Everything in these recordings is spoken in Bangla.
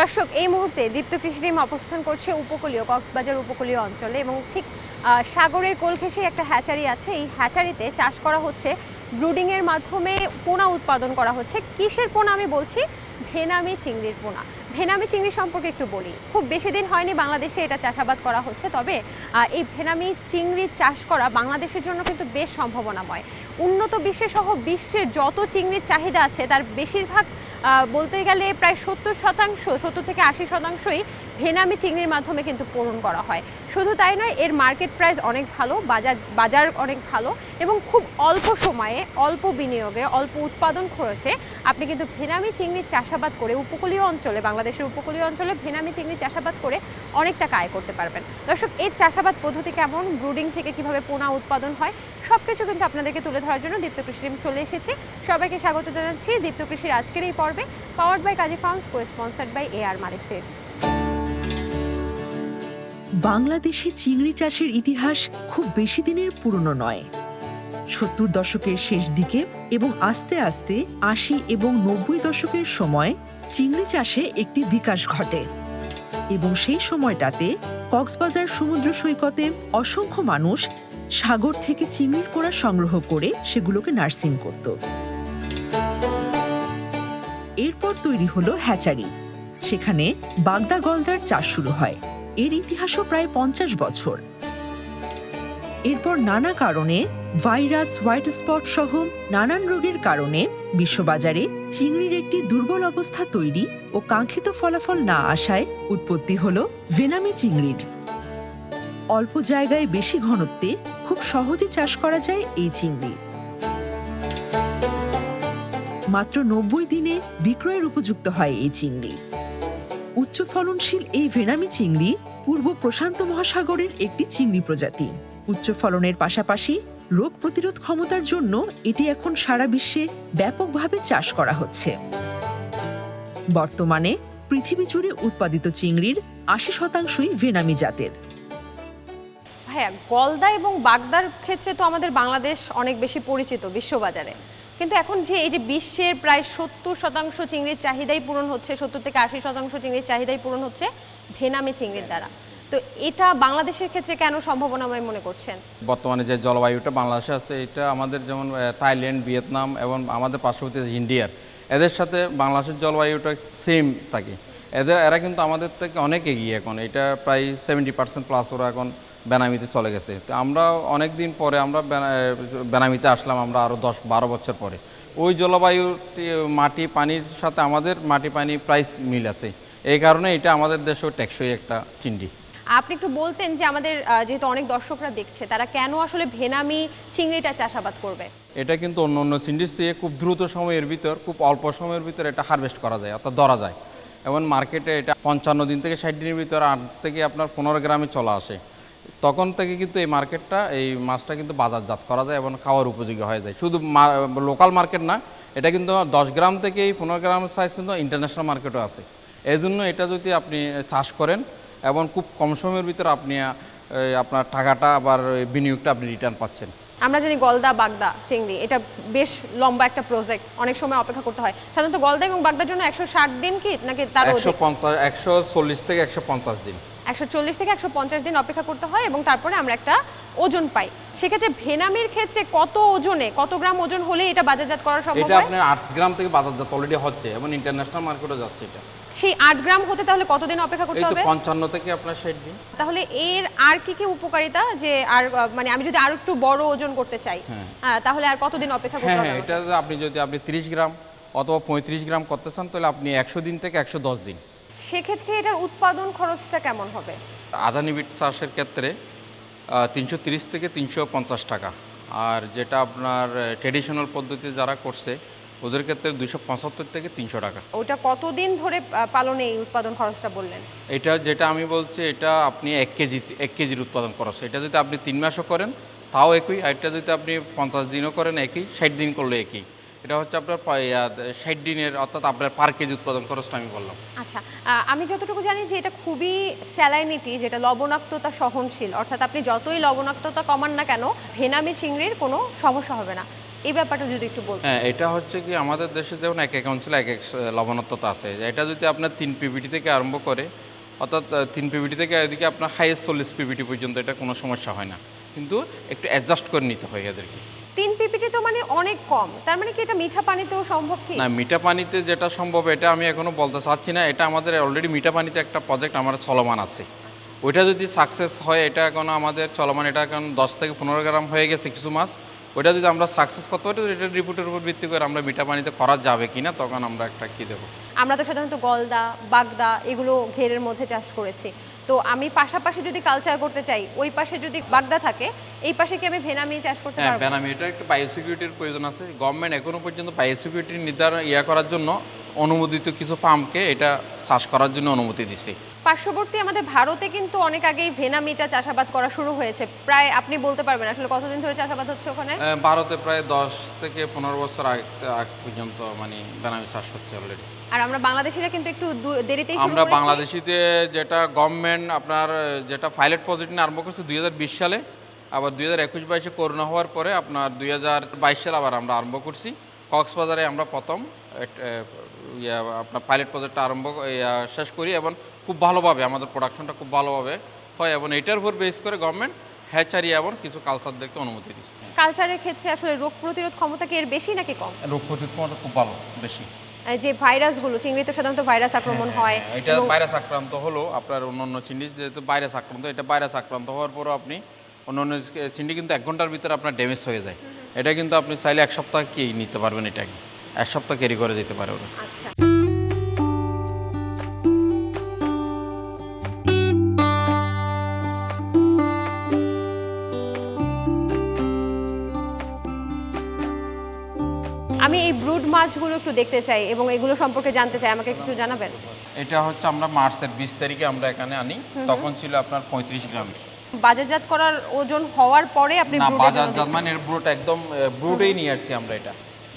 দর্শক, এই মুহূর্তে দীপ্ত কৃষি টিম অবস্থান করছে উপকূলীয়, কক্সবাজার উপকূলীয় অঞ্চলে এবং ঠিক সাগরের কোল একটা হ্যাচারি আছে। এই হ্যাচারিতে চাষ করা হচ্ছে, ব্রুডিং এর মাধ্যমে পোনা উৎপাদন করা হচ্ছে। কিসের পোনা আমি বলছি? ভেনামি চিংড়ির পোনা। ভেনামি চিংড়ি সম্পর্কে একটু বলি। খুব বেশি দিন হয়নি বাংলাদেশে এটা চাষাবাদ করা হচ্ছে, তবে এই ভেনামি চিংড়ি চাষ করা বাংলাদেশের জন্য কিন্তু বেশ সম্ভাবনাময়। উন্নত বিশ্বে সহ বিশ্বের যত চিংড়ির চাহিদা আছে, তার বেশিরভাগ বলতে গেলে প্রায় সত্তর শতাংশ সত্তর থেকে আশি শতাংশই ভেনামি চিংড়ির মাধ্যমে কিন্তু পূরণ করা হয়। শুধু তাই নয়, এর মার্কেট প্রাইস অনেক ভালো, বাজার বাজার অনেক ভালো এবং খুব অল্প সময়ে, অল্প বিনিয়োগে, অল্প উৎপাদন খরচে আপনি কিন্তু ভেনামি চিংড়ির চাষাবাদ করে উপকূলীয় অঞ্চলে, বাংলাদেশের উপকূলীয় অঞ্চলে ভেনামি চিংড়ি চাষাবাদ করে অনেক টাকা আয় করতে পারবেন। দর্শক, এর চাষাবাদ পদ্ধতি কেমন? ব্রুডিং থেকে কীভাবে পোনা উৎপাদন হয়? সব কিছু কিন্তু আপনাদেরকে তুলে ধরার জন্য দীপ্ত কৃষি চলে এসেছে। সবাইকে স্বাগত জানাচ্ছি দীপ্ত কৃষির আজকের এই পর্বে powered by Kazi farms co sponsored by A R Malik seeds বাংলাদেশে চিংড়ি চাষের ইতিহাস খুব বেশি দিনের পুরনো নয়। সত্তর দশকের শেষ দিকে এবং আস্তে আস্তে আশি এবং নব্বই দশকের সময় চিংড়ি চাষে একটি বিকাশ ঘটে। এবং সেই সময়টাতে কক্সবাজার সমুদ্র সৈকতে অসংখ্য মানুষ সাগর থেকে চিংড়ির পোড়া সংগ্রহ করে সেগুলোকে নার্সিং করত। এরপর তৈরি হলো হ্যাচারি। সেখানে বাগদা গলদার চাষ শুরু হয়। এর ইতিহাসও প্রায় পঞ্চাশ বছর। এরপর নানা কারণে ভাইরাস, হোয়াইট স্পট সহ নানান রোগের কারণে বিশ্ববাজারে চিংড়ির একটি দুর্বল অবস্থা তৈরি ও কাঙ্ক্ষিত ফলাফল না আসায় উৎপত্তি হল ভেনামি চিংড়ির। অল্প জায়গায় বেশি ঘনত্বে খুব সহজে চাষ করা যায় এই চিংড়ি। মাত্র নব্বই দিনে বিক্রয়ের উপযুক্ত হয় এই চিংড়ি। উচ্চ ফলনশীল এই ভেনামি চিংড়ি পূর্ব প্রশান্ত মহাসাগরের একটি চিংড়ি প্রজাতি। উচ্চ ফলনের পাশাপাশি রোগ প্রতিরোধ ক্ষমতার জন্য এটি এখন সারা বিশ্বে ব্যাপকভাবে চাষ করা হচ্ছে। বর্তমানে পৃথিবী জুড়ে উৎপাদিত চিংড়ির আশি শতাংশই ভেনামি জাতের। হ্যাঁ গলদা এবং বাগদার ক্ষেত্রে তো আমাদের বাংলাদেশ অনেক বেশি পরিচিত, বিশ্ববাজারে। কিন্তু এখন যে এই যে বিশ্বের প্রায় সত্তর শতাংশ চিংড়ির চাহিদাই পূরণ হচ্ছে, সত্তর থেকে আশি শতাংশ চিংড়ির চাহিদাই পূরণ হচ্ছে ভেনামি চিংড়ির দ্বারা। তো এটা বাংলাদেশের ক্ষেত্রে কেন সম্ভাবনাময় মনে করছেন? বর্তমানে যে জলবায়ুটা বাংলাদেশে আছে, এটা আমাদের যেমন থাইল্যান্ড, ভিয়েতনাম এবং আমাদের পার্শ্ববর্তী ইন্ডিয়ার। এদের সাথে বাংলাদেশের জলবায়ুটা সেম থাকে। এদের, এরা কিন্তু আমাদের থেকে অনেক এগিয়ে এখন। এটা প্রায় সেভেন্টি পার্সেন্ট প্লাস ওরা এখন বেনামিতে চলে গেছে। তো আমরা অনেক দিন পরে আমরা বেনামিতে আসলাম আমরা আরও দশ বারো বছর পরে। ওই জলবায়ু মাটি পানির সাথে আমাদের মাটি পানি প্রাইস মিল আছে। এই কারণে এটা আমাদের দেশেও টেকসই একটা চিংড়ি। আপনি একটু বলতেন যে আমাদের যেহেতু অনেক দর্শকরা দেখছে তারা কেন আসলে ভেনামি চিংড়িটা চাষাবাদ করবে? এটা কিন্তু অন্য অন্য চিংড়ির চেয়ে খুব দ্রুত সময়ের ভিতর খুব অল্প সময়ের ভিতর এটা হারভেস্ট করা যায় অর্থাৎ ধরা যায়। এবং মার্কেটে এটা পঞ্চান্ন দিন থেকে ষাট দিনের ভিতর আট থেকে আপনার পনেরো গ্রামে চলে আসে। তখন থেকে কিন্তু এই মার্কেটটা এই মাছটা কিন্তু বাজারজাত করা যায় এবং খাওয়ার উপযোগী হয়ে যায়। শুধু লোকাল মার্কেট না এটা কিন্তু দশ গ্রাম থেকে এই পনেরো গ্রাম সাইজ কিন্তু ইন্টারন্যাশনাল মার্কেটও আছে। এই জন্য এটা যদি আপনি চাষ করেন এবং খুব কম সময়ের ভিতরে আপনি আপনার টাকাটা আবার বিনিয়োগটা আপনি রিটার্ন পাচ্ছেন। আমরা জানি গলদা বাগদা চিংড়ি এটা বেশ লম্বা একটা প্রজেক্ট অনেক সময় অপেক্ষা করতে হয়। সাধারণত গলদা এবং বাগদার জন্য একশো ষাট দিন কি নাকি তার একশো পঞ্চাশ একশো চল্লিশ থেকে একশো পঞ্চাশ দিন। একশো চল্লিশ থেকে একশো পঞ্চাশ দিন অপেক্ষা করতে হয় এবং তারপরে আমরা একটা ওজন পাই। সেক্ষেত্রে ভেনামির ক্ষেত্রে কত ওজনে কত গ্রাম ওজন হলে এটা বাজারজাত করা সম্ভব এটা হয়? আপনার আট গ্রাম থেকে বাজারজাত অলরেডি হচ্ছে এবং ইন্টারন্যাশনাল মার্কেটে যাচ্ছে এটা। সেই আট গ্রাম হতে তাহলে কতদিন অপেক্ষা করতে হবে? পঞ্চান্ন থেকে আপনার ষাট দিন। তাহলে এর আর কি কি উপকারিতা যে আর মানে আমি যদি আরও একটু বড় ওজন করতে চাই হ্যাঁ। তাহলে আর কতদিন অপেক্ষা হ্যাঁ করতে হ্যাঁ হবে এটা আপনি যদি আপনি তিরিশ গ্রাম অথবা পঁয়ত্রিশ গ্রাম করতে চান তাহলে আপনি একশো দিন থেকে একশো দশ দিন। সেক্ষেত্রে এটার উৎপাদন খরচটা কেমন হবে? আদানি বিট চাষের ক্ষেত্রে তিনশো তিরিশ থেকে তিনশো পঞ্চাশ টাকা। আর যেটা আপনার ট্রেডিশনাল পদ্ধতি যারা করছে ওদের ক্ষেত্রে দুশো পঁচাত্তর থেকে তিনশো টাকা। ওটা কতদিন ধরে পালনে এই উৎপাদন খরচটা বললেন? এটা যেটা আমি বলছি এটা আপনি এক কেজি এক কেজির উৎপাদন খরচ। এটা যদি আপনি তিন মাসও করেন তাও একই আর এটা যদি আপনি পঞ্চাশ দিনও করেন একই ষাট দিন করলে একই। এটা হচ্ছে আপনার ষাট দিনের অর্থাৎ আপনার পার কেজি উৎপাদন খরচটা আমি বললাম। আচ্ছা আমি যতটুকু জানি যে এটা খুবই স্যালাইনিটি যেটা লবণাক্ততা সহনশীল। অর্থাৎ আপনি যতই লবণাক্ততা কমান না কেন ভেনামি চিংড়ির কোনো সমস্যা হবে না। এই ব্যাপারটা যদি একটু বলতেন। হ্যাঁ এটা হচ্ছে কি আমাদের দেশে যেমন এক এক অঞ্চলে এক এক লবণাক্ততা আছে। এটা যদি আপনার তিন পিবিটি থেকে আরম্ভ করে অর্থাৎ তিন পিবিটি থেকে এদিকে আপনার হাইয়েস্ট চল্লিশ পিবিটি পর্যন্ত এটা কোনো সমস্যা হয় না। কিন্তু একটু অ্যাডজাস্ট করে নিতে হয় এদেরকে। তিন পিপিটি তো মানে অনেক কম। তার মানে কি এটা মিঠা পানিতেও সম্ভব কি? না মিঠা পানিতে যেটা সম্ভব এটা আমি এখনও বলতে চাচ্ছি না। এটা আমাদের অলরেডি মিঠা পানিতে একটা প্রজেক্ট আমার চলমান আছে। ওইটা যদি সাকসেস হয় এটা এখন আমাদের চলমান এটা এখন দশ থেকে পনেরো গ্রাম হয়ে গেছে কিছু মাস। ওইটা যদি আমরা সাকসেস করতে পারি এটা রিপোর্টের উপর ভিত্তি করে আমরা মিঠা পানিতে করা যাবে কিনা তখন আমরা একটা কি দেবো? আমরা তো সাধারণত গলদা বাগদা এগুলো ঘেরের মধ্যে চাষ করেছি। তো আমি পাশাপাশি যদি কালচার করতে চাই ওই পাশে যদি বাগদা থাকে এই পাশে কি আমি ভেনামি চাষ করতে হ্যাঁ পারব? বেনামি এটা একটু বায়োসিকিউরিটির প্রয়োজন আছে। গভর্নমেন্ট এখনও পর্যন্ত বায়োসিকিউরিটি নির্ধারণ ইয়া করার জন্য অনুমোদিত কিছু পাম্পকে এটা চাষ করার জন্য অনুমতি দিছে। পার্শ্ববর্তী আমাদের ভারতে কিন্তু অনেক আগেই ভেনামিটা চাষাবাদ করা শুরু হয়েছে। প্রায় আপনি বলতে পারবেন আসলে কতদিন ধরে চাষাবাদ হচ্ছে ওখানে? ভারতে প্রায় দশ থেকে পনেরো বছর আগ আগ পর্যন্ত মানে বেনামি চাষ হচ্ছে অলরেডি আর আমরা বাংলাদেশিরা কিন্তু একটু দূর- দেরিতেই আমরা বাংলাদেশিতে যেটা গভর্নমেন্ট আপনার যেটা পাইলট প্রজেক্ট নিয়ে আরম্ভ করছে দুই সালে আবার দুই হাজার একুশ বাইশে করোনা হওয়ার পরে আপনার দুই হাজার বাইশ সালে আবার আমরা আরম্ভ করছি। কক্সবাজারে আমরা প্রথম ইয়া আপনার পাইলট প্রজেক্টটা আরম্ভ ইয়া, শেষ করি এবং খুব ভালোভাবে আমাদের প্রোডাকশনটা খুব ভালোভাবে হয় এবং এটার উপর বেস করে গভর্নমেন্ট হ্যাচারি এবং কিছু কালচারদেরকে অনুমতি দিচ্ছে। কালচারের ক্ষেত্রে আসলে রোগ প্রতিরোধ ক্ষমতা কি এর বেশি নাকি কম? রোগ প্রতিরোধ ক্ষমতা খুব ভালো বেশি। যে ভাইরাসগুলো চিংড়িতে সাধারণত ভাইরাস আক্রমণ হয় হ্যাঁ, এটা ভাইরাস আক্রান্ত হলো আপনার অন্যান্য চিংড়ি যেহেতু ভাইরাস আক্রান্ত এটা ভাইরাস আক্রান্ত হওয়ার পরও আপনি অন্যান্য চিংড়ি কিন্তু এক ঘণ্টার ভিতরে আপনার ড্যামেজ হয়ে যায়। এটা কিন্তু আপনি চাইলে এক সপ্তাহ কি নিতে পারবেন এটা। এক সপ্তাহ ক্যারি করে যেতে পারে ওরা। আচ্ছা। ব্রুড মাছগুলো একটু দেখতে চাই এবং এগুলো সম্পর্কে জানতে চাই আমাকে একটু জানাবেন? এটা হচ্ছে আমরা মার্চের বিশ তারিখে আমরা এখানে আনি। তখন ছিল আপনার পঁয়ত্রিশ গ্রামের বাজারজাত করার ওজন হওয়ার পরে আপনি না ব্রুডের বাজার মানে এর ব্রুট একদম ব্রুডেই নিয়ে আসছি আমরা এটা।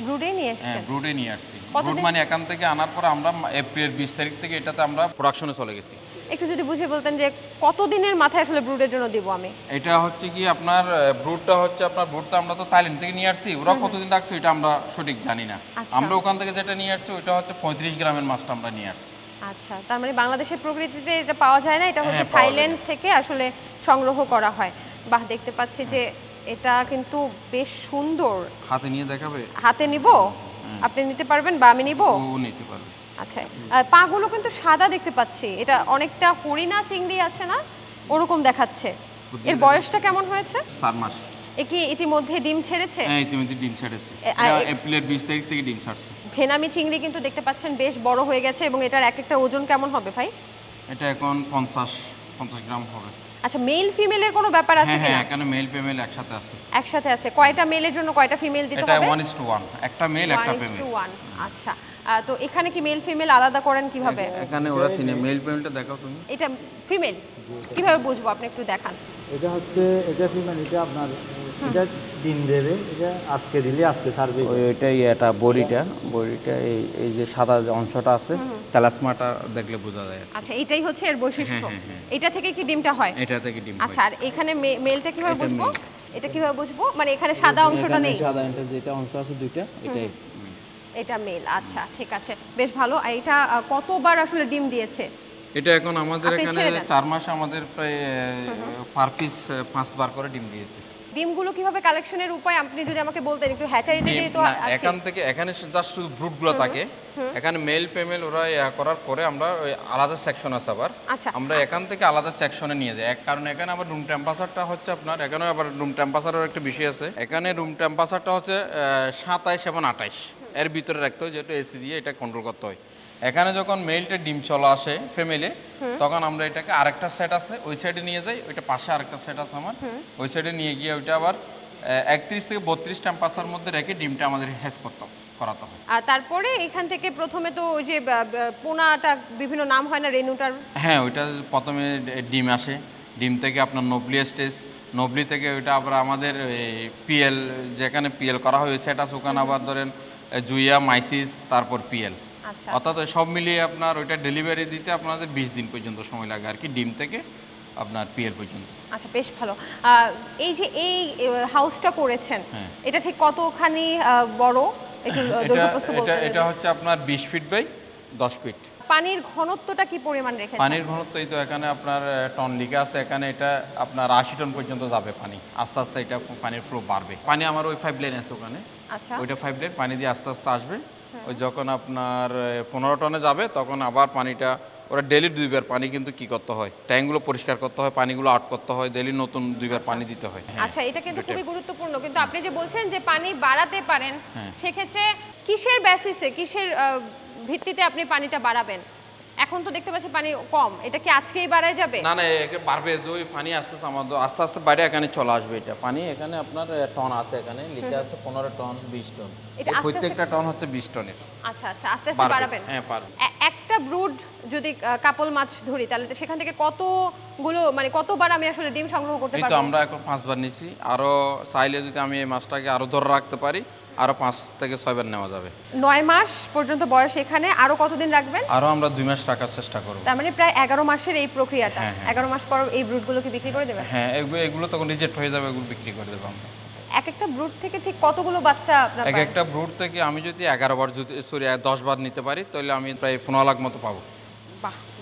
ব্রুডে নিয়ে হ্যাঁ এসেছেন? ব্রুডে নিয়ে আসছি। ব্রুড মানে এখান থেকে আনার পর আমরা এপ্রিল বিশ তারিখ থেকে এটাতে আমরা প্রোডাকশনে চলে গেছি। একটু যদি বুঝিয়ে বলতেন যে কতদিনের মাথায় আসলে ব্রুডের জন্য দিব আমি? এটা হচ্ছে কি আপনার ব্রুটটা হচ্ছে আপনার ব্রুটটা আমরা তো থাইল্যান্ড থেকে নিয়ে আসছি। ওরা কতদিন রাখছে এটা আমরা সঠিক জানি না। আচ্ছা। আমরা ওখান থেকে যেটা নিয়ে আসছি ওটা হচ্ছে পঁয়ত্রিশ গ্রামের মাছটা আমরা নিয়ে আসছি। আচ্ছা তার মানে বাংলাদেশের প্রকৃতিতে এটা পাওয়া যায় না এটা হচ্ছে হ্যাঁ, থাইল্যান্ড থেকে আসলে সংগ্রহ করা হয়। বাহ দেখতে পাচ্ছি যে এটা কিন্তু বেশ সুন্দর। হাতে নিয়ে দেখাবে? হাতে নিব? আপনি নিতে পারবেন বা আমি নিব? ও নিতে পারবে। আচ্ছা পাগুলো কিন্তু সাদা দেখতে পাচ্ছি। এটা অনেকটা হরিণা চিংড়ি আছে না? ওরকম দেখাচ্ছে। এর বয়সটা কেমন হয়েছে? চার মাস। ইতিমধ্যে ডিম ছেড়েছে? হ্যাঁ ইতিমধ্যে ডিম ছাড়েছে। এটা এপ্রিলের বিশ তারিখ থেকে ডিম ছাড়ছে। ভেনামি চিংড়ি কিন্তু দেখতে পাচ্ছেন বেশ বড় হয়ে গেছে এবং এটার এক একটা ওজন কেমন হবে ভাই? এটা এখন পঞ্চাশ পঞ্চাশ গ্রাম হবে। আচ্ছা মেল ফিমেলের কোনো ব্যাপার আছে হ্যাঁ হ্যাঁ এখানে মেল ফিমেল একসাথে আছে। একসাথে আছে। কয়টা মেলের জন্য কয়টা ফিমেল দিতে হবে? ওয়ান ইস টু ওয়ান একটা মেল একটা ফিমেল to one, আচ্ছা। আহ, তো এখানে কি মেল ফিমেল আলাদা করেন কীভাবে? এখানে ওরা চিনে মেল ফিমেলটা দেখাও তুমি। এটা ফিমেল কীভাবে বুঝব? আপনি একটু দেখান। এটা হচ্ছে এটা ফিমেল এটা আপনার এটা ডিম দেবে এটা আজকে দিলে আজকে ছাড়বে ওইটাই এটা বড়িটা। বড়িটা এই এই যে সাদা যে অংশটা আছে তালাসমাটা দেখলে বোঝা যায় আচ্ছা এটাই হচ্ছে এর বৈশিষ্ট্য। হ্যাঁ, হ্যাঁ, এটা থেকে কি ডিমটা হয়? এটা থেকে ডিম আচ্ছা আর এখানে মে- মেলটা কীভাবে বুঝব? এটা কীভাবে বুঝব? মানে এখানে সাদা অংশটা নেই। সাদা এটা যেটা অংশ আছে দুইটা এটাই। এটা মেল আচ্ছা ঠিক আছে বেশ ভালো। এটা কতবার আসলে ডিম দিয়েছে? এটা এখন আমাদের এখানে। চার মাসে আমাদের প্রায় পার পিস পাঁচবার করে ডিম দিয়েছে। ডিমগুলো কীভাবে কালেকশনের উপায়? আপনি যদি আমাকে বলতেন একটু হ্যাচারিতে যেহেতু আছে। এখান থেকে এখানে জাস্ট শুধু ব্রুটগুলো থাকে। এখানে মেল ফিমেল ওরা ইয়া করার পরে আমরা ওই আলাদা সেকশন আছে আবার। আচ্ছা। আমরা এখান থেকে আলাদা সেকশনে নিয়ে যাই। এক কারণ এখানে আবার রুম টেম্পারেচারটা হচ্ছে আপনার এখানে আবার রুম টেম্পারেচারের একটা বিষয় আছে। এখানে রুম টেম্পারেচারটা হচ্ছে সাতাইশ এবং আঠাইশ। এর ভিতরে রাখতে হয় যেহেতু এসি দিয়ে এটা কন্ট্রোল করতে হয়। এখানে যখন মেইলটা ডিম চলে আসে ফ্যামিলি তখন আমরা এটাকে আরেকটা সেট আছে ওই সাইডে নিয়ে যাই ওইটা পাশে আরেকটা সেট আছে আমার। ওই সাইডে নিয়ে গিয়ে ওইটা আবার একত্রিশ থেকে বত্রিশ টেম্পারেচার মধ্যে রেখে ডিমটা আমাদের হ্যাস করতে করাতে হয় আর তারপরে এখান থেকে প্রথমে তো ওই যে পোনাটা বিভিন্ন নাম হয় না রেনুটার হ্যাঁ ওইটা প্রথমে ডিম আসে। ডিম থেকে আপনার নবলি স্টেজ নবলি থেকে ওইটা আবার আমাদের পিএল যেখানে পিএল করা হয় সেট ওখানে আবার ধরেন জুইয়া মাইসিস তারপর পিএল। আচ্ছা। অর্থাৎ সব মিলিয়ে আপনার ওইটা ডেলিভারি দিতে আপনাদের বিশ দিন পর্যন্ত সময় লাগে আর কি ডিম থেকে আপনার পিএল পর্যন্ত। আচ্ছা বেশ ভালো। এই যে এই হাউসটা করেছেন হ্যাঁ। এটা ঠিক কতখানি বড়? এটা। এটা হচ্ছে আপনার বিশ ফিট বাই দশ ফিট পানির ঘনত্বটা কি পরিমাণ রেখেছেন? পানির ঘনত্ব এই তো এখানে আপনার টন লিখে আছে এখানে এটা আপনার আশি টন পর্যন্ত যাবে পানি। আস্তে আস্তে এটা পানির ফ্লো বাড়বে। পানি আমার ওই ফাইভ লাইন আছে ওখানে। আচ্ছা। ওইটা ফাইভ লাইন পানি দিয়ে আস্তে আস্তে আসবে। ওই যখন আপনার পনেরো টনে যাবে তখন আবার পানিটা ওরা ডেলি দুইবার পানি কিন্তু কি করতে হয়? ট্যাঙ্কগুলো পরিষ্কার করতে হয় পানিগুলো আউট করতে হয় ডেলি নতুন দুইবার পানি দিতে হয়। হ্যাঁ, আচ্ছা এটা কিন্তু খুবই গুরুত্বপূর্ণ। কিন্তু আপনি যে বলছেন যে পানি বাড়াতে পারেন হ্যাঁ। সেক্ষেত্রে কিসের বেসিসে কিসের ভিত্তিতে আপনি পানিটা বাড়াবেন। এখন তো দেখতে পাচ্ছি পানি কম। এটা কি আজকেই বাড়ায় যাবে? না না একে বাড়বে। দুই পানি আস্তে আস্তে আমাদের আস্তে আস্তে বাইরে এখানে চলে আসবে এটা। পানি এখানে আপনার টন আছে এখানে। লিখে আছে পনেরো টন বিশ টন। প্রত্যেকটা টন হচ্ছে বিশ টনের। আচ্ছা আচ্ছা আস্তে আস্তে বাড়াবেন? হ্যাঁ পারবে একটা ব্রুড যদি কাপল মাছ ধরি তাহলে তো সেখান থেকে কতগুলো মানে কতবার আমি আসলে ডিম সংগ্রহ করতে এই তো আমরা এখন পাঁচবার নিছি। আরও চাইলে যদি আমি এই মাছটাকে আরও ধরে রাখতে পারি আরও পাঁচ থেকে ছয়বার নেওয়া যাবে। নয় মাস পর্যন্ত বয়স এখানে আরও কতদিন রাখবেন? আরও আমরা দুই মাস রাখার চেষ্টা করব। তার মানে প্রায় এগারো মাসের এই প্রক্রিয়াটা। হ্যাঁ, হ্যাঁ। এগারো মাস পর এই ব্রুডগুলোকে বিক্রি করে দেবেন? হ্যাঁ এগুলো তখন রিজেক্ট হয়ে যাবে এগুলো বিক্রি করে দেবো আমরা। এক একটা ব্রুড থেকে ঠিক কতগুলো বাচ্চা আপনার এক একটা ব্রুট থেকে আমি যদি এগারো বার যদি সরি দশ বার নিতে পারি তাহলে আমি প্রায় পনেরো লাখ মতো পাবো।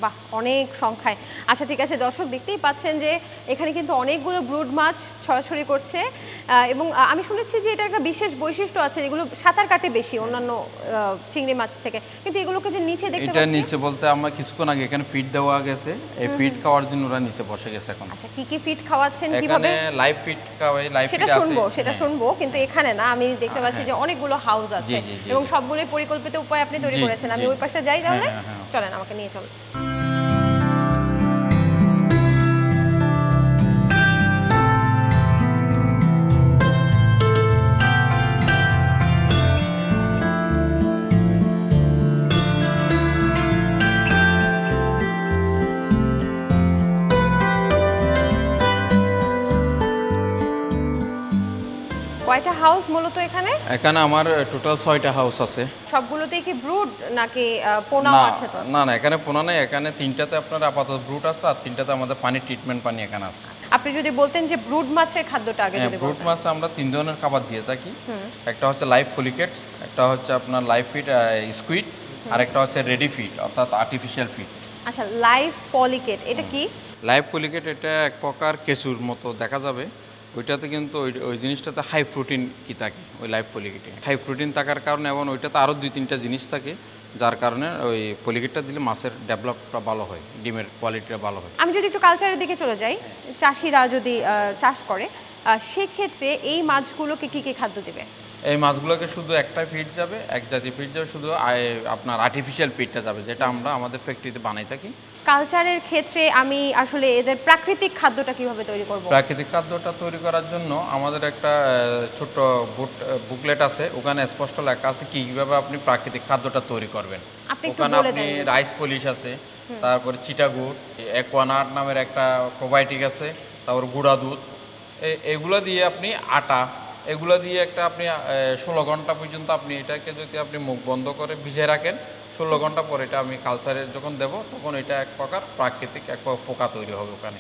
বাহ অনেক সংখ্যায়। আচ্ছা ঠিক আছে দর্শক দেখতেই পাচ্ছেন যে এখানে কিন্তু অনেকগুলো ব্রুড মাছ ছড়াছড়ি করছে। এবং আমি শুনেছি যে এটা একটা বিশেষ বৈশিষ্ট্য আছে এগুলো সাঁতার কাটে বেশি অন্যান্য চিংড়ি মাছ থেকে। কিন্তু এগুলোকে যে নিচে দেখতে এটা নিচে বলতে আমার কিছুক্ষণ আগে এখানে ফিড দেওয়া গেছে। এই ফিড খাওয়ার জন্য ওরা নিচে বসে গেছে এখন। আচ্ছা কি কি ফিট খাওয়াচ্ছেন কীভাবে? এখানে লাইভ ফিড খাওয়াই লাইভ সেটা ফিড আছে শুনব সেটা হ্যাঁ। শুনব কিন্তু এখানে না আমি দেখতে পাচ্ছি যে অনেকগুলো হাউস আছে। এবং। সবগুলোই পরিকল্পিত উপায় আপনি তৈরি করেছেন। আমি ওই পাশে যাই তাহলে। হ্যাঁ, হ্যাঁ, হ্যাঁ। চলেন আমাকে নিয়ে চলুন। কয়টা হাউস মূলত এখানে? এখানে আমার টোটাল ছয়টা হাউস আছে। সবগুলোতেই কি ব্রুড নাকি পোনা আছে তো? না না এখানে পোনা নেই। এখানে তিনটাতে আপনার আপাতত ব্রুট আছে আর তিনটাতে আমাদের পানির ট্রিটমেন্ট পানি এখানে আছে। আপনি যদি বলতেন যে ব্রুড মাছের খাদ্যটা আগে হ্যাঁ যদি ব্রুট বলতেন। মাছে আমরা তিন ধরনের খাবার দিয়ে থাকি। একটা হচ্ছে লাইভ ফলিকেটস একটা হচ্ছে আপনার লাইভ ফিট স্কুইড আর একটা হচ্ছে রেডি ফিড অর্থাৎ আর্টিফিশিয়াল ফিড আচ্ছা লাইভ পলিকেট এটা কি? লাইভ ফলিকেট এটা এক প্রকার কেঁচুর মতো দেখা যাবে। ওইটাতে কিন্তু ওই ওই জিনিসটাতে হাই প্রোটিন কি থাকে? ওই লাইভ ফলিকেটে হাই প্রোটিন থাকার কারণে এবং ওইটাতে আরও দুই তিনটা জিনিস থাকে যার কারণে ওই ফলিকেটটা দিলে মাছের ডেভেলপটা ভালো হয় ডিমের কোয়ালিটিটা ভালো হয়। আমি যদি একটু কালচারের দিকে চলে যাই চাষিরা যদি চাষ করে সেক্ষেত্রে এই মাছগুলোকে কী কী খাদ্য দেবে? এই মাছগুলোকে শুধু একটা ফিড যাবে এক জাতীয় ফিড যাবে শুধু আপনার আর্টিফিশিয়াল ফিডটা যাবে যেটা আমরা আমাদের ফ্যাক্টরিতে বানাই থাকি। কালচারের ক্ষেত্রে আমি আসলে এদের প্রাকৃতিক খাদ্যটা কীভাবে তৈরি করব? প্রাকৃতিক খাদ্যটা তৈরি করার জন্য আমাদের একটা ছোট্ট বুকলেট আছে। ওখানে স্পষ্ট লেখা আছে কি কীভাবে আপনি প্রাকৃতিক খাদ্যটা তৈরি করবেন। ওখানে আপনি রাইস পলিশ আছে তারপরে চিটাগুড় অ্যাকোয়ানাট নামের একটা প্রোবায়োটিক আছে তারপর গুঁড়া দুধ। এগুলো দিয়ে আপনি আটা এগুলো দিয়ে একটা আপনি ষোলো ঘণ্টা পর্যন্ত আপনি এটাকে যদি আপনি মুখ বন্ধ করে ভিজে রাখেন ষোলো ঘণ্টা পর এটা আমি কালচারে যখন দেব তখন এটা এক প্রকার প্রাকৃতিক এক প্রকার পোকা তৈরি হবে ওখানে।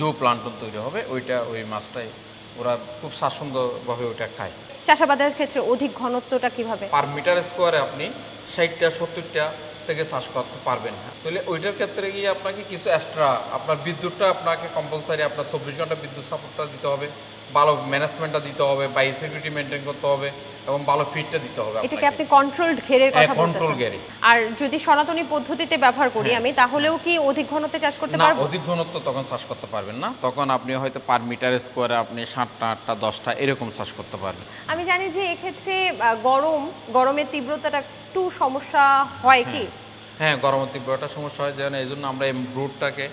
জো প্লান্টন তৈরি হবে ওইটা ওই মাছটাই ওরা খুব স্বাচ্ছন্দ্যভাবে ওইটা খায়। চাষাবাদের ক্ষেত্রে অধিক ঘনত্বটা কীভাবে? পার মিটার স্কোয়ারে আপনি ষাটটা সত্তরটা থেকে চাষ করতে পারবেন। না তাহলে ওইটার ক্ষেত্রে গিয়ে আপনাকে কিছু এক্সট্রা আপনার বিদ্যুৎটা আপনাকে কম্পালসারি আপনার চব্বিশ ঘণ্টা বিদ্যুৎ সাপোর্টটা দিতে হবে। ভালো ম্যানেজমেন্টটা দিতে হবে বা সিকিউরিটি মেনটেন করতে হবে এবং ভালো ফিটটা দিতে হবে এটাকে আপনি কন্ট্রোলড ঘেরের হ্যাঁ, কথা control বলতেছেন। ঘেরে। আর যদি সনাতনী পদ্ধতিতে ব্যবহার করি আমি তাহলেও কি অধিক ঘনত্বে চাষ করতে না পারব? অধিক ঘনত্ব তখন চাষ করতে পারবেন না। তখন আপনি হয়তো পার মিটার স্কোয়ারে আপনি সাতটা আটটা দশটা এরকম চাষ করতে পারবেন। আমি জানি যে এক্ষেত্রে গরম গরমের তীব্রতাটা একটু সমস্যা হয় কি? হ্যাঁ গরমের তীব্রতা সমস্যা হয় যেন এই জন্য আমরা এই ব্রুটটাকে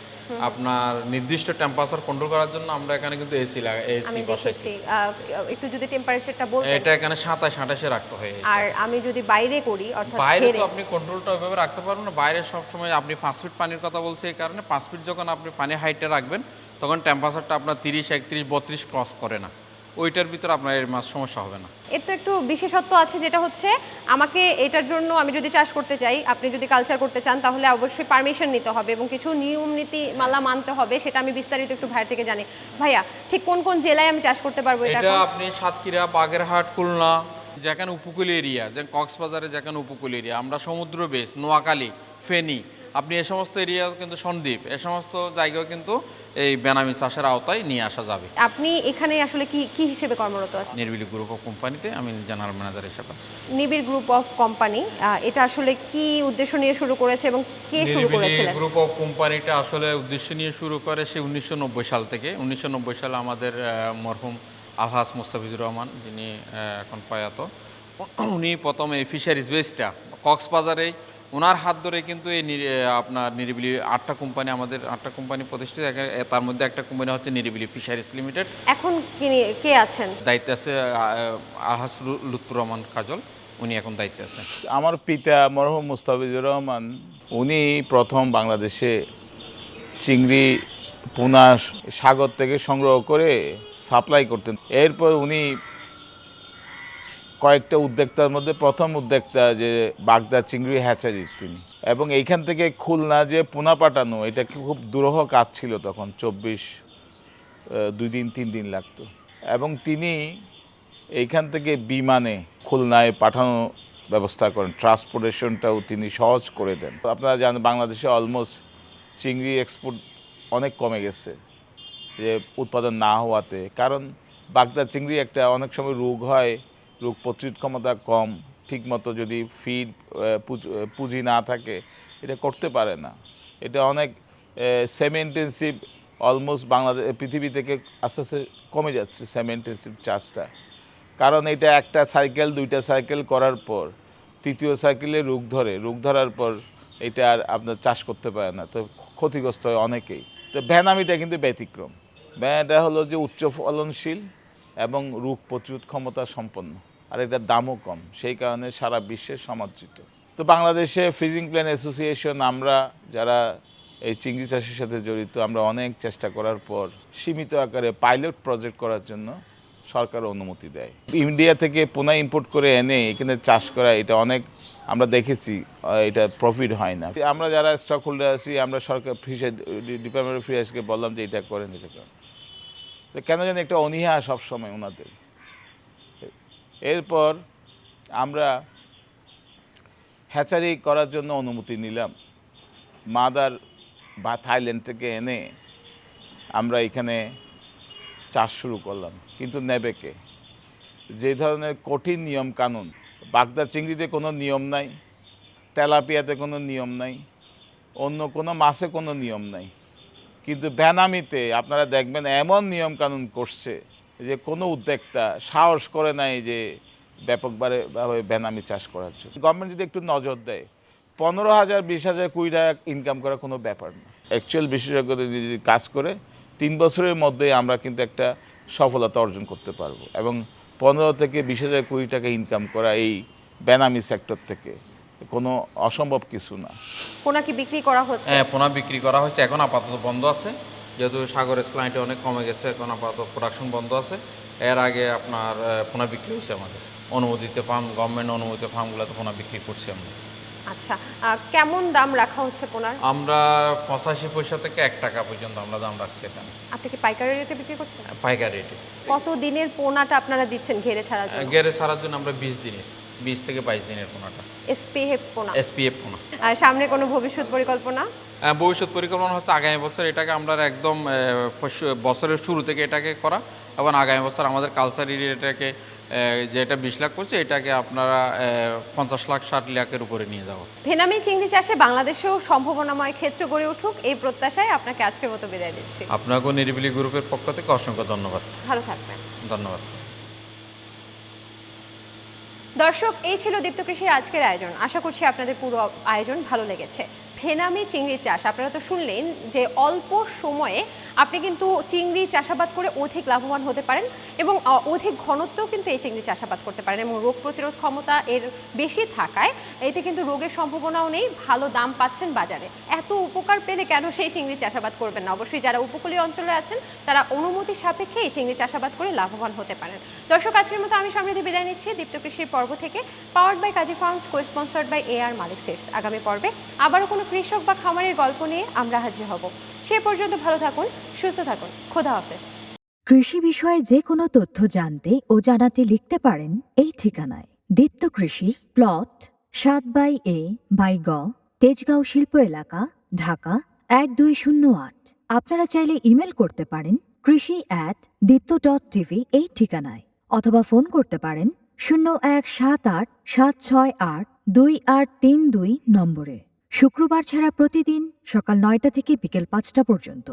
আপনার নির্দিষ্ট টেম্পারেচার কন্ট্রোল করার জন্য আমরা এখানে কিন্তু এসি লাগা এসি বসাইছি। একটু যদি টেম্পারেচারটা বলতেন। এটা এখানে সাতাশ আঠাশে রাখতে হয় আর আমি যদি বাইরে করি অর্থাৎ বাইরে তো আপনি কন্ট্রোলটা ওইভাবে রাখতে পারবেন না। বাইরে সবসময় আপনি পাঁচ ফিট পানির কথা বলছে এই কারণে পাঁচ ফিট যখন আপনি পানি হাইটে রাখবেন তখন টেম্পারেচারটা আপনার তিরিশ একত্রিশ বত্রিশ ক্রস করে না। ওইটার ভিতরে আপনার এর মাছ সমস্যা হবে না। এর তো একটু বিশেষত্ব আছে যেটা হচ্ছে আমাকে এটার জন্য আমি যদি চাষ করতে চাই আপনি যদি কালচার করতে চান তাহলে অবশ্যই পারমিশন নিতে হবে এবং কিছু নিয়ম নীতি মালা মানতে হবে সেটা আমি বিস্তারিত একটু ভাইয়ের থেকে জানি। ভাইয়া ঠিক কোন কোন জেলায় আমি চাষ করতে পারব এটা এটা আপনি সাতক্ষীরা বাগেরহাট খুলনা যেখানে উপকূল এরিয়া যেমন কক্সবাজারে যেখানে উপকূল এরিয়া আমরা সমুদ্র বেস নোয়াখালী ফেনী আপনি এ সমস্ত এরিয়া কিন্তু সন্দ্বীপ এ সমস্ত জায়গাও কিন্তু এই বেনামি চাষের আওতায় নিয়ে আসা যাবে। আপনি এখানে আসলে কি কি হিসেবে কর্মরত আছেন? নির্বিলি গ্রুপ অফ কোম্পানিতে আমি জেনারেল ম্যানেজার হিসেবে আছি। নিবিড় গ্রুপ অফ কোম্পানি এটা আসলে কি উদ্দেশ্য নিয়ে শুরু করেছে এবং কে শুরু করেছিলেন? গ্রুপ অফ কোম্পানিটা আসলে উদ্দেশ্য নিয়ে শুরু করে সে উনিশশো নব্বই সাল থেকে। উনিশশো নব্বই সালে আমাদের মরহুম আলহাস মোস্তাফিজুর রহমান যিনি এখন প্রয়াত উনি প্রথম এই ফিশারিজ বেসটা কক্সবাজারে ওনার হাত ধরে কিন্তু এই আপনার নিরিবিলি আটটা কোম্পানি আমাদের আটটা কোম্পানি প্রতিষ্ঠিত। তার মধ্যে একটা কোম্পানি হচ্ছে নিরিবিলি ফিশারিজ লিমিটেড। এখন কি কে আছেন? দায়িত্বে আছে আহ, আলহাস লু- লুৎফুর রহমান কাজল। উনি এখন দায়িত্বে আছেন। আমার পিতা মরহম মুস্তাফিজুর রহমান উনি প্রথম বাংলাদেশে চিংড়ি পোনা সাগর থেকে সংগ্রহ করে সাপ্লাই করতেন। এরপর উনি কয়েকটা উদ্যোক্তার মধ্যে প্রথম উদ্যোক্তা যে বাগদা চিংড়ি হ্যাচারি তিনি। এবং এইখান থেকে খুলনা যে পোনা পাঠানো এটা খুব দুরহ কাজ ছিল তখন, চব্বিশ দুই দিন, তিন দিন লাগতো। এবং তিনি এইখান থেকে বিমানে খুলনায় পাঠানো ব্যবস্থা করেন, ট্রান্সপোর্টেশনটাও তিনি সহজ করে দেন। আপনারা জানেন, বাংলাদেশে অলমোস্ট চিংড়ি এক্সপোর্ট অনেক কমে গেছে, যে উৎপাদন না হওয়াতে। কারণ বাগদা চিংড়ি একটা অনেক সময় রোগ হয় রোগ প্রতিরোধ ক্ষমতা কম, ঠিকমতো যদি ফিড পুঁজি না থাকে, এটা করতে পারে না। এটা অনেক সেমি ইন্টেন্সিভ অলমোস্ট বাংলাদেশ পৃথিবী থেকে আস্তে আস্তে কমে যাচ্ছে সেমি ইন্টেন্সিভ চাষটা। কারণ এটা একটা সাইকেল দুইটা সাইকেল করার পর, তৃতীয় সাইকেলে রোগ ধরে। রোগ ধরার পর এটা আর আপনার চাষ করতে পারে না, তো ক্ষতিগ্রস্ত হয় অনেকেই। তো ভ্যানামিটা কিন্তু ব্যতিক্রম। ভ্যানাটা হলো যে উচ্চ ফলনশীল এবং রোগ প্রতিরোধ ক্ষমতা সম্পন্ন। আর এটার দামও কম। সেই কারণে সারা বিশ্বে সমাদৃত। তো বাংলাদেশে ফ্রিজিং প্ল্যান অ্যাসোসিয়েশন, আমরা যারা এই চিংড়ি চাষের সাথে জড়িত, আমরা অনেক চেষ্টা করার পর সীমিত আকারে পাইলট প্রজেক্ট করার জন্য সরকার অনুমতি দেয়। ইন্ডিয়া থেকে পোনা ইম্পোর্ট করে এনে এখানে চাষ করা, এটা অনেক আমরা দেখেছি এটা প্রফিট হয় না। আমরা যারা স্টক হোল্ডার আছি, আমরা সরকার ফিশার ডিপার্টমেন্ট অফ ফিশার্সকে বললাম যে এটা করেন, এটা তো কেন জানি একটা অনীহা সবসময় ওনাদের। এরপর আমরা হ্যাচারি করার জন্য অনুমতি নিলাম। মাদার বা থাইল্যান্ড থেকে এনে আমরা এখানে চাষ শুরু করলাম, কিন্তু নেবে কে যে ধরনের কঠিন নিয়ম কানুন, বাগদা চিংড়িতে কোনো নিয়ম নাই, তেলাপিয়াতে কোনো নিয়ম নাই, অন্য কোনো মাছে কোনো নিয়ম নাই। কিন্তু বেনামিতে আপনারা দেখবেন এমন নিয়ম কানুন করছে যে কোনো উদ্যোক্তা সাহস করে নাই যে ব্যাপকভাবে ভাবে বেনামি চাষ করার জন্য। গভর্নমেন্ট যদি একটু নজর দেয় পনেরো হাজার বিশ হাজার কুড়ি টাকা ইনকাম করা কোনো ব্যাপার না। অ্যাকচুয়াল বিশেষজ্ঞদের যদি কাজ করে তিন বছরের মধ্যে আমরা কিন্তু একটা সফলতা অর্জন করতে পারব এবং পনেরো থেকে বিশ হাজার কুড়ি টাকা ইনকাম করা এই বেনামি সেক্টর থেকে কোনো অসম্ভব কিছু না। পোনা কি বিক্রি করা হচ্ছে? হ্যাঁ পোনা বিক্রি করা হচ্ছে এখন আপাতত বন্ধ আছে। যেহেতু সাগরের স্লাইনটা অনেক কমে গেছে এখন আপাতত প্রোডাকশন বন্ধ আছে। এর আগে আপনার পোনা বিক্রি হয়েছে আমাদের। অনুমোদিত ফার্ম গভর্নমেন্ট অনুমোদিত ফার্মগুলোতে পোনা বিক্রি করছি আমরা। আচ্ছা কেমন দাম রাখা হচ্ছে পোনার আমরা পঁচাশি পয়সা থেকে এক টাকা পর্যন্ত আমরা দাম রাখছি এখানে। আপনি কি পাইকারি রেটে বিক্রি করছেন? পাইকারি রেটে। কত দিনের পোনাটা আপনারা দিচ্ছেন ঘেরে ছাড়ার জন্য? গেড়ে সারার জন্য আমরা বিশ দিনের। বিশ থেকে বাইশ দিনের পোনাটা। এসপিএফ পোনা। এসপিএফ পোনা। আর সামনে কোনো ভবিষ্যৎ পরিকল্পনা? ভবিষ্যৎ পরিকল্পনা হচ্ছে আগামী বছর এটাকে আমরা একদম বছরের শুরু থেকে এটাকে করা এবং আগামী বছর আমাদের কালচার এটাকে যেটা বিশ লাখ করছে এটাকে আপনারা পঞ্চাশ লাখ ষাট লাখের উপরে নিয়ে যাওয়া ভেনামি চিংড়ি চাষে বাংলাদেশেও সম্ভাবনাময় ক্ষেত্র গড়ে উঠুক এই প্রত্যাশায় আপনাকে আজকের মতো বিদায় দিচ্ছি। আপনাকেও নিরিবিলি গ্রুপের পক্ষ থেকে অসংখ্য ধন্যবাদ। ভালো থাকবেন। ধন্যবাদ। দর্শক এই ছিল দীপ্ত কৃষির আজকের আয়োজন। আশা করছি আপনাদের পুরো আয়োজন ভালো লেগেছে। ভেনামি চিংড়ি চাষ। আপনারা তো শুনলেন যে অল্প সময়ে আপনি কিন্তু চিংড়ি চাষাবাদ করে অধিক লাভবান হতে পারেন এবং অধিক ঘনত্বেও কিন্তু এই চিংড়ি চাষাবাদ করতে পারেন এবং রোগ প্রতিরোধ ক্ষমতা এর বেশি থাকায় এতে কিন্তু রোগের সম্ভাবনাও নেই, ভালো দাম পাচ্ছেন বাজারে। এত উপকার পেলে কেন সেই চিংড়ি চাষাবাদ করবেন না? অবশ্যই যারা উপকূলীয় অঞ্চলে আছেন, তারা অনুমতি সাপেক্ষে এই চিংড়ি চাষাবাদ করে লাভবান হতে পারেন। দর্শক, আজকের মতো আমি সমৃদ্ধি বিদায় নিচ্ছি। দীপ্ত কৃষির পর্ব থেকে powered by Kazi farms co sponsored by A R Malik seeds আগামী পর্বে আবারও কোনো কৃষক বা খামারের গল্প নিয়ে আমরা হাজির হব। সে পর্যন্ত ভালো থাকুন, সুস্থ থাকুন। খোদা হাফেজ। কৃষি বিষয়ে যে কোনো তথ্য জানতে ও জানাতে লিখতে পারেন এই ঠিকানায়। দীপ্ত কৃষি, প্লট, সাত বাই এ, বাই গ, তেজগাঁও শিল্প এলাকা, ঢাকা, এক দুই শূন্য আট। আপনারা চাইলে ইমেল করতে পারেন কৃষি অ্যাট দীপ্ত ডট টিভি এই ঠিকানায়। অথবা ফোন করতে পারেন শূন্য এক সাত আট সাত ছয় আট দুই আট তিন দুই নম্বরে। শুক্রবার ছাড়া প্রতিদিন সকাল নয়টা থেকে বিকেল পাঁচটা পর্যন্ত।